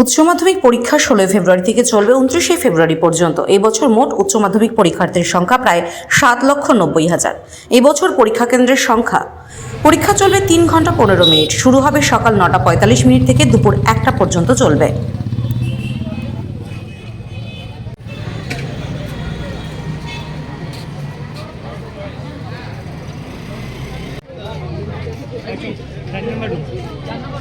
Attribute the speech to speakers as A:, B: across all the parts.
A: উচ্চ মাধ্যমিক পরীক্ষা ষোলোই ফেব্রুয়ারি থেকে চলবে উনত্রিশে ফেব্রুয়ারি পর্যন্ত। এবছর মোট উচ্চ মাধ্যমিক পরীক্ষার্থীর সংখ্যা প্রায় সাত লক্ষ নব্বই হাজার। এবছর পরীক্ষা কেন্দ্রের সংখ্যা। পরীক্ষা চলবে তিন ঘণ্টা পনেরো মিনিট। শুরু হবে সকাল নটা পঁয়তাল্লিশ মিনিট থেকে দুপুর একটা পর্যন্ত চলবে।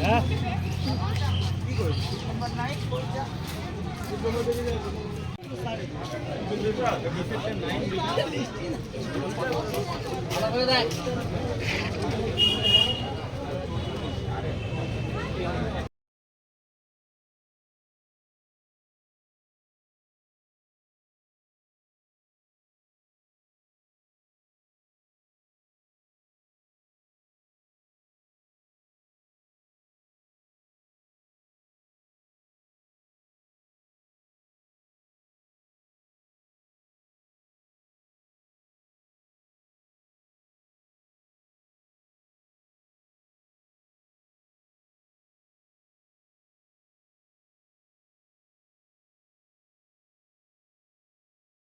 A: হ্যাঁ?